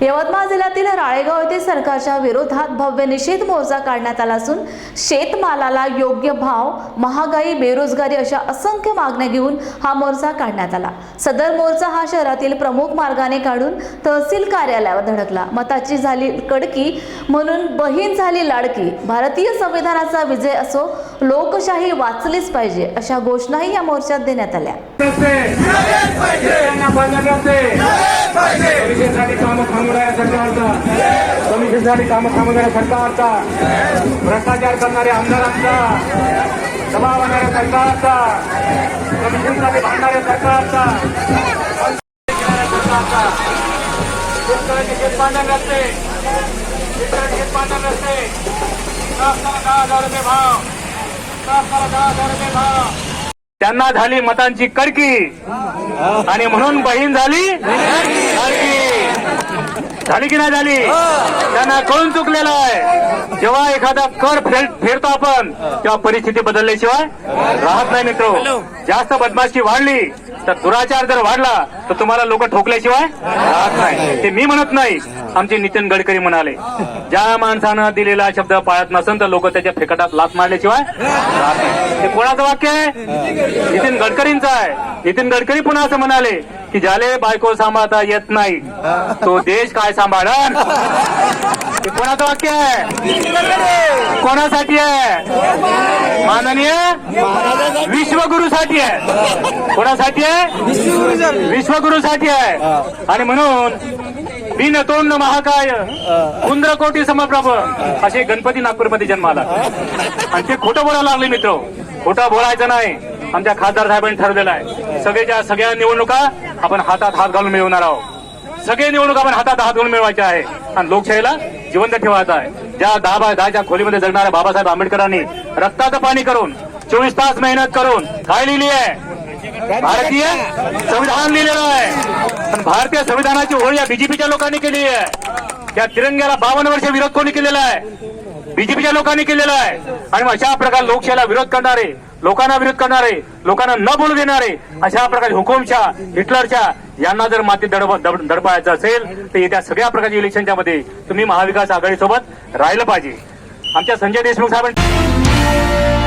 यवतमाळ जिल्ह्यातील राळेगाव येथे सरकारच्या विरोधात भव्य निषेध मोर्चा काढण्यात आला असून शेतमालाला योग्य भाव महागाई बेरोजगारी अशा असंख्य मागण्या घेऊन हा मोर्चा काढण्यात आला. सदर मोर्चा हा शहरातील प्रमुख मार्गाने काढून तहसील कार्यालयावर धडकला. मताची झाली कडकी म्हणून बहीण झाली लाडकी. भारतीय संविधानाचा विजय असो लोकशाही वाचलीच पाहिजे अशा घोषणाही या मोर्चात देण्यात आल्या. कमिशनसाठी कामं थांबवणाऱ्या सरकारचा. कमिशनसाठी कामं थांबवणाऱ्या सरकारचा. भ्रष्टाचार करणाऱ्या आमदारांचा. दबाव आणणाऱ्या सरकारचा. कमिशनसाठी भांडणाऱ्या सरकारचा. शेतकऱ्यांचे शेतकऱ्याचे शेतपांढर रस्ते. शेतकऱ्याचे शेतपांढर रस्ते. दहा हजार रुपये भाव. दहा हजार रुपये भाव. त्यांना झाली मतांची कडकी. आणि म्हणून बहीण झाली झाली की नाही झाली? त्यांना कळून चुकलेलं आहे. जेव्हा एखादा कर फेर- फेरतो आपण तेव्हा परिस्थिती बदलल्याशिवाय राहत नाही मित्र. जास्त बदमाशी वाढली तर दुराचार जर वाढला तर तुम्हाला लोक ठोकल्याशिवाय राहत नाही. ते मी म्हणत नाही आमचे नितीन गडकरी म्हणाले. ज्या माणसानं दिलेला शब्द पाळत नसेल तर लोक त्याच्या फेकटात लात मारल्याशिवाय राहत नाही. ते कोणाचं वाक्य आहे? नितीन गडकरींचं आहे. नितीन गडकरी पुन्हा असं म्हणाले की ज्याले बायको सांभाळता येत नाही तो देश काय सांभाळण कोणाचं वाक्य आहे? कोणासाठी आहे? माननीय विश्वगुरूसाठी आहे. कोणासाठी आहे? विश्वगुरूसाठी आहे. आणि म्हणून बिन तोंड महाकाय कुंद्र कोटी समप्रभ असे गणपती नागपूरमध्ये जन्माला. आणि ते खोटं बोलायला लागले मित्र. खोटं बोलायचं नाही. आमच्या खासदार साहेबांनी ठरवलेलं आहे. सगळ्याच्या सगळ्या निवडणुका आपण हातात हात घालून मिळवणार आहोत. सगळे निवडणुका आपण हातात हात घालून मिळवायचे आहे. आणि लोकशाहीला जिवंत ठेवायचं आहे. ज्या दहा बाय दहाच्या खोलीमध्ये जगणाऱ्या बाबासाहेब आंबेडकरांनी रक्ताचं पाणी करून चोवीस तास मेहनत करून काय लिहिली आहे? भारतीय संविधान लिहिलेलं आहे. पण भारतीय संविधानाची ओळख या बीजेपीच्या लोकांनी केली आहे. त्या तिरंग्याला बावन्न वर्ष विरोध कोणी केलेला आहे? बीजेपीच्या लोकांनी केलेला आहे. आणि मग अशा प्रकारे लोकशाहीला विरोध करणारे लोकांना विरोध करणारे लोकांना न बोलू देणारे अशा प्रकारे हुकुमशा हिटलरच्या यांना जर माती दडप दडपायचं असेल तर येत्या सगळ्या प्रकारच्या इलेक्शनच्या मध्ये तुम्ही महाविकास आघाडीसोबत राहिलं पाहिजे. आमच्या संजय देशमुख साहेबांनी